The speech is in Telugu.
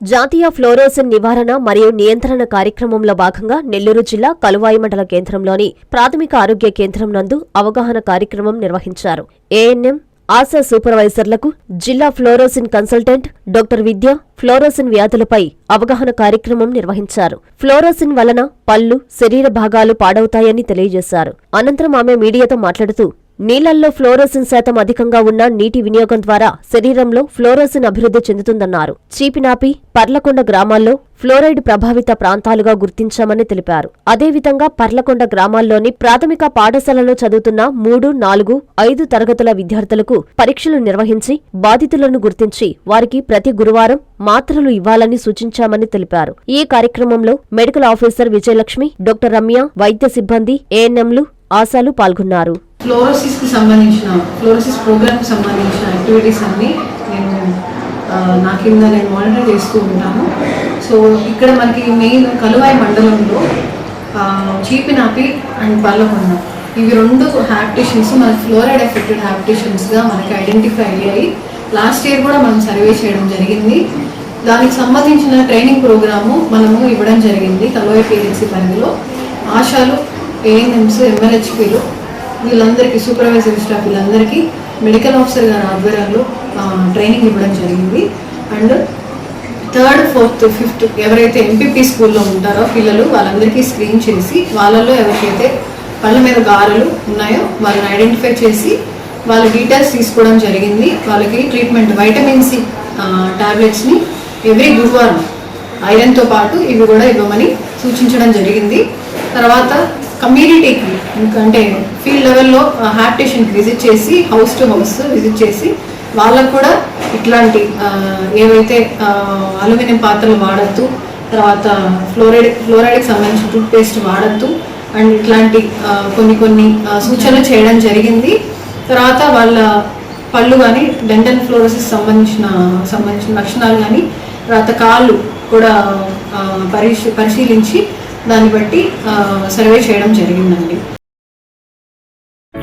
జాతీయ ఫ్లోరోసిన్ నివారణ మరియు నియంత్రణ కార్యక్రమంలో భాగంగా నెల్లూరు జిల్లా కలువాయి మండల కేంద్రంలోని ప్రాథమిక ఆరోగ్య కేంద్రం నందు అవగాహన కార్యక్రమం నిర్వహించారు. ఏఎన్ఎం ఆశా సూపర్వైజర్లకు జిల్లా fluorosis consultant doctor Vidya fluorosis వ్యాధులపై అవగాహన కార్యక్రమం నిర్వహించారు. ఫ్లోరోసిన్ వలన పళ్ళు శరీర భాగాలు పాడవుతాయని తెలియజేశారు. అనంతరం ఆమె మీడియాతో మాట్లాడుతూ నీళ్ళల్లో ఫ్లోరోసిన్ శాతం అధికంగా ఉన్న నీటి వినియోగం ద్వారా శరీరంలో ఫ్లోరోసిన్ అభివృద్ధి చెందుతుందన్నారు. చీపినాపి పర్లకొండ గ్రామాల్లో ఫ్లోరైడ్ ప్రభావిత ప్రాంతాలుగా గుర్తించామని తెలిపారు. అదేవిధంగా పర్లకొండ గ్రామాల్లోని ప్రాథమిక పాఠశాలలో చదువుతున్న మూడు నాలుగు ఐదు తరగతుల విద్యార్థులకు పరీక్షలు నిర్వహించి బాధితులను గుర్తించి వారికి ప్రతి గురువారం మాత్రలు ఇవ్వాలని సూచించామని తెలిపారు. ఈ కార్యక్రమంలో medical officer Vijayalakshmi doctor Ramya వైద్య సిబ్బంది ఏఎన్ఎంలు ఆశాలు పాల్గొన్నారు. ఫ్లోరోసిస్కి సంబంధించిన ఫ్లోరోసిస్ ప్రోగ్రామ్కి సంబంధించిన యాక్టివిటీస్ అన్నీ నేను నా కింద నేను మానిటర్ చేస్తూ ఉంటాను. సో ఇక్కడ మనకి మెయిన్ కలువాయి మండలంలో చీపినాపి అండ్ పల్లకొండ ఇవి రెండు హ్యాబిటేషన్స్ మనకి ఫ్లోరైడ్ ఎఫెక్టెడ్ హ్యాబిటేషన్స్గా మనకి ఐడెంటిఫై అయ్యాయి. లాస్ట్ ఇయర్ కూడా మనం సర్వే చేయడం జరిగింది. దానికి సంబంధించిన ట్రైనింగ్ ప్రోగ్రాము మనము ఇవ్వడం జరిగింది కలువాయి పిహెచ్సి పరిధిలో. ఆశాలు ఏఎన్ఎంస్ ఎంఎల్హెచ్పీలు వీళ్ళందరికీ సూపర్వైజర్ స్టాఫ్ వీళ్ళందరికీ మెడికల్ ఆఫీసర్ గారి ఆధ్వర్యంలో ట్రైనింగ్ ఇవ్వడం జరిగింది. అండ్ థర్డ్ ఫోర్త్ ఫిఫ్త్ ఎవరైతే ఎంపీపీ స్కూల్లో ఉంటారో పిల్లలు వాళ్ళందరికీ స్క్రీన్ చేసి వాళ్ళల్లో ఎవరికైతే పళ్ళ మీద గారెలు ఉన్నాయో వాళ్ళని ఐడెంటిఫై చేసి వాళ్ళ డీటెయిల్స్ తీసుకోవడం జరిగింది. వాళ్ళకి ట్రీట్మెంట్ వైటమిన్ సి టాబ్లెట్స్ని ఎవ్రీ గురువారం ఐరన్తో పాటు ఇవి కూడా ఇవ్వమని సూచించడం జరిగింది. తర్వాత కమ్యూనిటీకి అంటే ఫీల్డ్ లెవెల్లో హ్యాబిటేషన్కి విజిట్ చేసి హౌస్ టు హౌస్ విజిట్ చేసి వాళ్ళకు కూడా ఇట్లాంటి ఏవైతే అల్యూమినియం పాత్రలు వాడద్దు తర్వాత ఫ్లోరైడ్ ఫ్లోరైడ్కి సంబంధించిన టూత్ పేస్ట్ వాడద్దు అండ్ ఇట్లాంటి కొన్ని కొన్ని సూచనలు చేయడం జరిగింది. తర్వాత వాళ్ళ పళ్ళు కానీ డెంటల్ ఫ్లోరసిస్ సంబంధించిన సంబంధించిన లక్షణాలు కానీ తర్వాత కాళ్ళు కూడా పరిశీ పరిశీలించి దాన్ని బట్టి ఆ, సర్వే చేయడం జరిగిందండి.